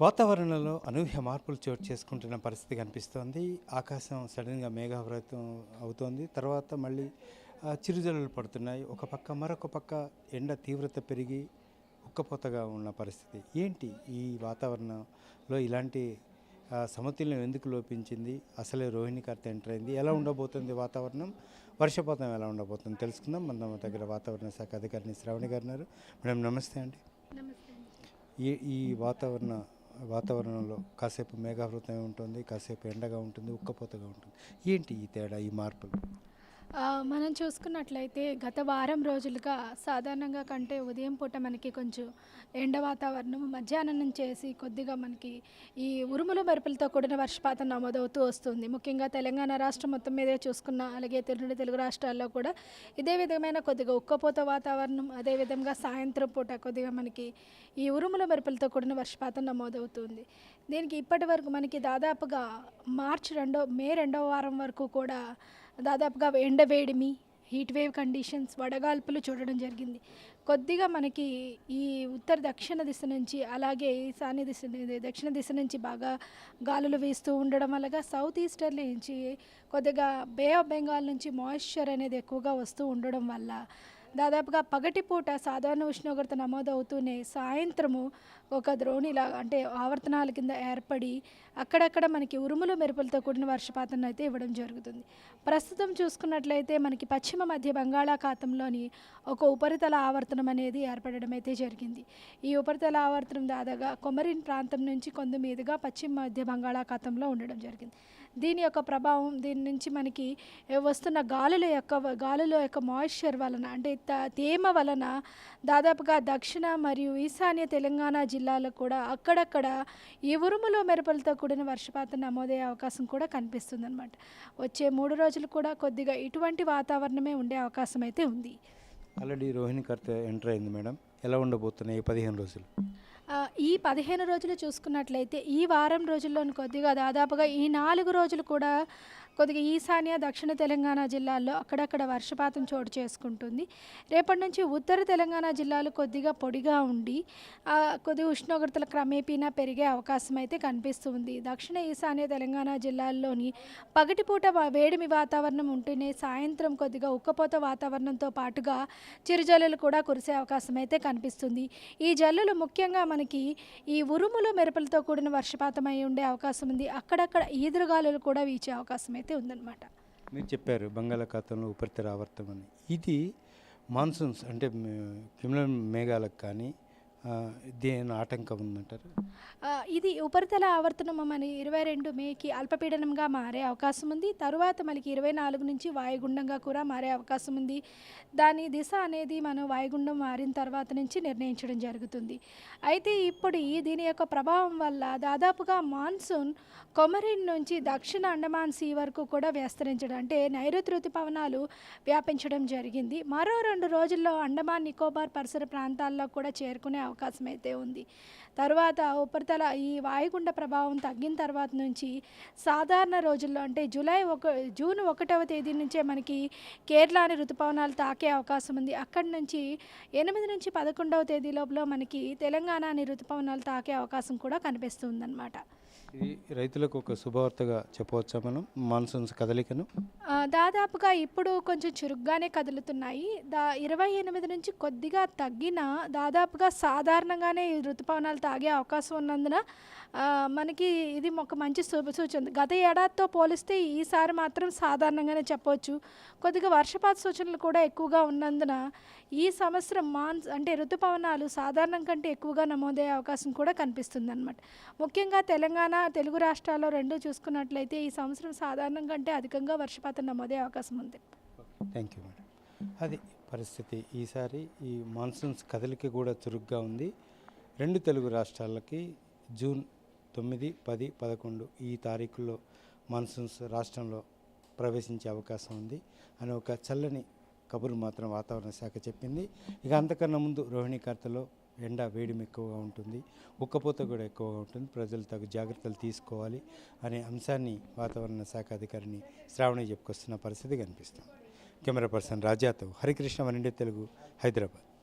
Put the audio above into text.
వాతావరణంలో అనూహ్య మార్పులు చోటు చేసుకుంటున్న పరిస్థితి కనిపిస్తోంది. ఆకాశం సడన్గా మేఘావృతం అవుతోంది. తర్వాత మళ్ళీ చిరుజల్లులు పడుతున్నాయి. ఒక పక్క మరొక పక్క ఎండ తీవ్రత పెరిగి ఉక్కపోతగా ఉన్న పరిస్థితి. ఏంటి ఈ వాతావరణంలో ఇలాంటి సమతుల్యం ఎందుకు లోపించింది? అసలే రోహిణి కార్త ఎంటర్ అయింది. ఎలా ఉండబోతుంది వాతావరణం? వర్షపాతం ఎలా ఉండబోతుంది? తెలుసుకుందాం. మన దగ్గర వాతావరణ శాఖ అధికారిని శ్రావణి గారు మేడం నమస్తే అండి. ఈ ఈ వాతావరణ వాతావరణంలో కాసేపు మేఘావృతమే ఉంటుంది కాసేపు ఎండగా ఉంటుంది ఉక్కపోతగా ఉంటుంది. ఏంటి ఈ తేడా ఈ మార్పులు? మనం చూసుకున్నట్లయితే గత వారం రోజులుగా సాధారణంగా కంటే ఉదయం పూట మనకి కొంచెం ఎండ వాతావరణం మధ్యాహ్నం చేసి కొద్దిగా మనకి ఈ ఉరుములు మెరుపులతో కూడిన వర్షపాతం నమోదవుతూ వస్తుంది. ముఖ్యంగా తెలంగాణ రాష్ట్రం మొత్తం మీదే చూసుకున్న అలాగే తెలుగు తెలుగు రాష్ట్రాల్లో కూడా ఇదే విధమైన కొద్దిగా ఉక్కపోత వాతావరణం అదేవిధంగా సాయంత్రం పూట కొద్దిగా మనకి ఈ ఉరుముల మెరుపులతో కూడిన వర్షపాతం నమోదవుతుంది. దీనికి ఇప్పటి వరకు మనకి దాదాపుగా మార్చి రెండో మే రెండవ వారం వరకు కూడా దాదాపుగా ఎండ వేడిమి హీట్ వేవ్ కండిషన్స్ వడగాల్పులు చూడడం జరిగింది. కొద్దిగా మనకి ఈ ఉత్తర దక్షిణ దిశ నుంచి అలాగే ఈశాన్య దిశ దక్షిణ దిశ నుంచి బాగా గాలులు వీస్తూ ఉండడం వల్ల సౌత్ ఈస్టర్ల నుంచి కొద్దిగా బే ఆఫ్ బెంగాల్ నుంచి మాయిశ్చర్ అనేది ఎక్కువగా వస్తూ ఉండడం వల్ల దాదాపుగా పగటిపూట సాధారణ ఉష్ణోగ్రత నమోదవుతూనే సాయంత్రము ఒక ద్రోణిలా అంటే ఆవర్తనాల కింద ఏర్పడి అక్కడక్కడ మనకి ఉరుములు మెరుపులతో కూడిన వర్షపాతం అయితే ఇవ్వడం జరుగుతుంది. ప్రస్తుతం చూసుకున్నట్లయితే మనకి పశ్చిమ మధ్య బంగాళాఖాతంలోని ఒక ఉపరితల ఆవర్తనం అనేది ఏర్పడడం అయితే జరిగింది. ఈ ఉపరితల ఆవర్తనం దాదాగా కొమరిన్ ప్రాంతం నుంచి కొంత మీదుగా పశ్చిమ మధ్య బంగాళాఖాతంలో ఉండడం జరిగింది. దీని యొక్క ప్రభావం దీని నుంచి మనకి వస్తున్న గాలుల యొక్క గాలుల యొక్క మాయిశ్చర్ వలన అంటే త- తేమ వలన దాదాపుగా దక్షిణ మరియు ఈశాన్య తెలంగాణ జిల్లాలో కూడా అక్కడక్కడ ఈ ఉరుములు మెరుపులతో కూడిన వర్షపాతం నమోదయ్యే అవకాశం కూడా కనిపిస్తుంది అనమాట వచ్చే మూడు రోజులు కూడా కొద్దిగా ఇటువంటి వాతావరణమే ఉండే అవకాశం అయితే ఉంది. ఆల్రెడీ రోహిణి కర్త ఎంటర్ అయింది మేడం. ఎలా ఉండబోతున్నాయి ఈ పదిహేను రోజులు? ఈ పదిహేను రోజులు చూసుకున్నట్లయితే ఈ వారం రోజుల్లోని కొద్దిగా దాదాపుగా ఈ నాలుగు రోజులు కూడా కొద్దిగా ఈశాన్య దక్షిణ తెలంగాణ జిల్లాల్లో అక్కడక్కడ వర్షపాతం చోటు చేసుకుంటుంది. రేపటి నుంచి ఉత్తర తెలంగాణ జిల్లాలు కొద్దిగా పొడిగా ఉండి కొద్దిగా ఉష్ణోగ్రతలు క్రమేపీనా పెరిగే అవకాశం అయితే కనిపిస్తుంది. దక్షిణ ఈశాన్య తెలంగాణ జిల్లాల్లోని పగటిపూట వేడిమి వాతావరణం ఉంటేనే సాయంత్రం కొద్దిగా ఉక్కపోత వాతావరణంతో పాటుగా చిరుజల్లులు కూడా కురిసే అవకాశం అయితే కనిపిస్తుంది. ఈ జల్లులు ముఖ్యంగా మనకి ఈ ఉరుములు మెరుపులతో కూడిన వర్షపాతం అయి ఉండే అవకాశం ఉంది. అక్కడక్కడ ఈదురుగాలులు కూడా వీచే అవకాశం అయితే ఉందన్నమాట. మీరు చెప్పారు బంగాళాఖాతంలో ఉపరితల ఆవర్తం అని. ఇది మాన్సూన్స్ అంటే కిమ్ల మేఘాలకు కానీ దేని ఆటంకం ఉందంటారు? ఇది ఉపరితల ఆవర్తనం అని ఇరవై రెండు మేకి అల్పపీడనంగా మారే అవకాశం ఉంది. తరువాత మనకి ఇరవై నాలుగు నుంచి వాయుగుండంగా కూడా మారే అవకాశం ఉంది. దాని దిశ అనేది మనం వాయుగుండం మారిన తర్వాత నుంచి నిర్ణయించడం జరుగుతుంది. అయితే ఇప్పుడు ఈ దీని యొక్క ప్రభావం వల్ల దాదాపుగా మాన్సూన్ కొమరిన్ నుంచి దక్షిణ అండమాన్ సీ వరకు కూడా విస్తరించడం అంటే నైరుతి ఋతుపవనాలు వ్యాపించడం జరిగింది. మరో రెండు రోజుల్లో అండమాన్ నికోబార్ పరిసర ప్రాంతాల్లో కూడా చేరుకునే అవకాశం అయితే ఉంది. తర్వాత ఉపరితల ఈ వాయుగుండ ప్రభావం తగ్గిన తర్వాత నుంచి సాధారణ రోజుల్లో అంటే జూలై ఒక జూన్ ఒకటవ తేదీ నుంచే మనకి కేరళని ఋతుపవనాలు తాకే అవకాశం ఉంది. అక్కడి నుంచి ఎనిమిది నుంచి పదకొండవ తేదీ లోపల మనకి తెలంగాణని ఋతుపవనాలు తాకే అవకాశం కూడా కనిపిస్తుందన్నమాట ఇది రైతులకు ఒక శుభవార్తగా చెప్పవచ్చా మనం? మాన్సూన్స్ కదలికను? దాదాపుగా ఇప్పుడు కొంచెం చురుగ్గానే కదులుతున్నాయి. దా ఇరవై ఎనిమిది నుంచి కొద్దిగా తగ్గిన దాదాపుగా సాధారణంగానే ఈ ఋతుపవనాలు తాగే అవకాశం ఉన్నందున మనకి ఇది ఒక మంచి శుభ సూచన. గత ఏడాదితో పోలిస్తే ఈసారి మాత్రం సాధారణంగానే చెప్పవచ్చు. కొద్దిగా వర్షపాత సూచనలు కూడా ఎక్కువగా ఉన్నందున ఈ సంవత్సరం మాన్స్ అంటే ఋతుపవనాలు సాధారణం కంటే ఎక్కువగా నమోదయ్యే అవకాశం కూడా కనిపిస్తుంది అనమాట ముఖ్యంగా తెలంగాణ తెలుగు రాష్ట్రాల్లో రెండు చూసుకున్నట్లయితే ఈ సంవత్సరం సాధారణం కంటే అధికంగా వర్షపాతం నమోదే అవకాశం ఉంది. థ్యాంక్ యూ మేడం అది పరిస్థితి. ఈసారి ఈ మాన్సూన్స్ కదలిక కూడా చురుగ్గా ఉంది. రెండు తెలుగు రాష్ట్రాలకి జూన్ తొమ్మిది పది పదకొండు ఈ తారీఖుల్లో మాన్సూన్స్ రాష్ట్రంలో ప్రవేశించే అవకాశం ఉంది. అని ఒక చల్లని కబురు మాత్రం వాతావరణ శాఖ చెప్పింది. ఇక అంతకన్నా ముందు రోహిణి కర్తలో ఎండ వేడిమి ఎక్కువగా ఉంటుంది ఉక్కపోత కూడా ఎక్కువగా ఉంటుంది. ప్రజలు తగు జాగ్రత్తలు తీసుకోవాలి అనే అంశాన్ని వాతావరణ శాఖ అధికారిని శ్రావణి చెప్పుకొస్తున్న పరిస్థితి కనిపిస్తుంది. కెమెరా పర్సన్ రాజాతో హరికృష్ణ వన్ ఇండియా తెలుగు హైదరాబాద్.